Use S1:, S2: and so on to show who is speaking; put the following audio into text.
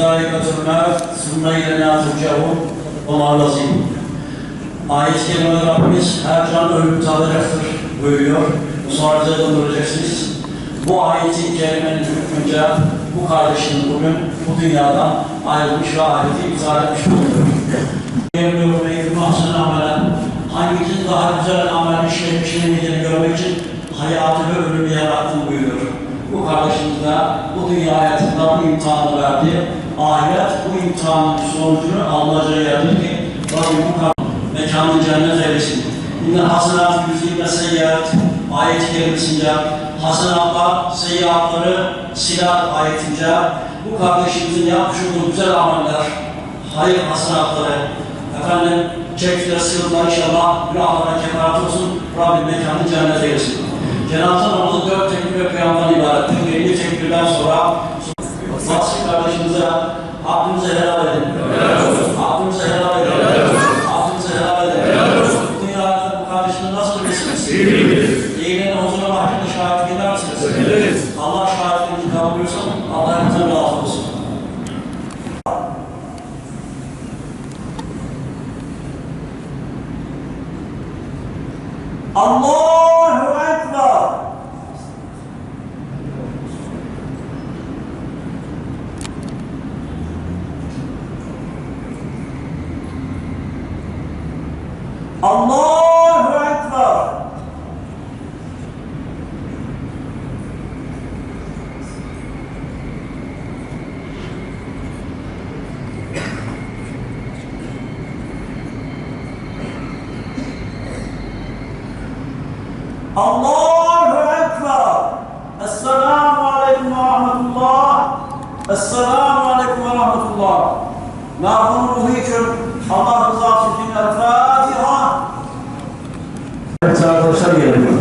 S1: zâikatul mevt, sümme ilena turcaun, onlar lazim. Ayet-i Kerime'de Rabbimiz her can ölüm tadacaktır buyuruyor. Bu sonra döndüreceksiniz. Bu ayeti kerimenin hükmünce bu kardeşinin bugün bu dünyadan ayrılmış ve ahireti izah etmiş bulunuyor. Emriyor ve hasene amelen hangisinin daha güzel amel işlemiş işlemeyeceğini görmek için hayatı ve ölümü yarattın buyuruyor. Bu kardeşimiz de bu dünya hayatında bu imtihanı verdi. Ahiret bu imtihanın sonucunu alacağı yerdir ki Rabbim bu kardeşimiz mekanı cennet eylesin. İnne hasenat yüzüğüne seyyiat ayet-i kerimesinde hasenatlar seyyiatları silah ayetince bu kardeşimizin yapmış olduğu güzel ameller, hayır hasenatları, efendim çektiği sıkıntılar inşallah günahlarına kefaret olsun. Rabbim mekanı cennet eylesin. Cenaze namazı dört tekbir ve kıyamdan ibarettir. Birinci tekbirden sonra Vasfi kardeşimize hakkınızı helal edin. Hakkınızı helal edin. Hakkınızı helal edin. Bu dünyada bu kardeşini nasıl bilirsiniz? İyi biliriz. İyiliğine huzura mahkemede şahitlik eder misiniz? Ederiz. Allah şahitliğinizi kabul buyursun. Allah hepinizden razı olsun.
S2: Allahu الله أكبر الله أكبر السلام عليكم ورحمة الله السلام عليكم ورحمة الله ما هم الله Iyo umuntu 联播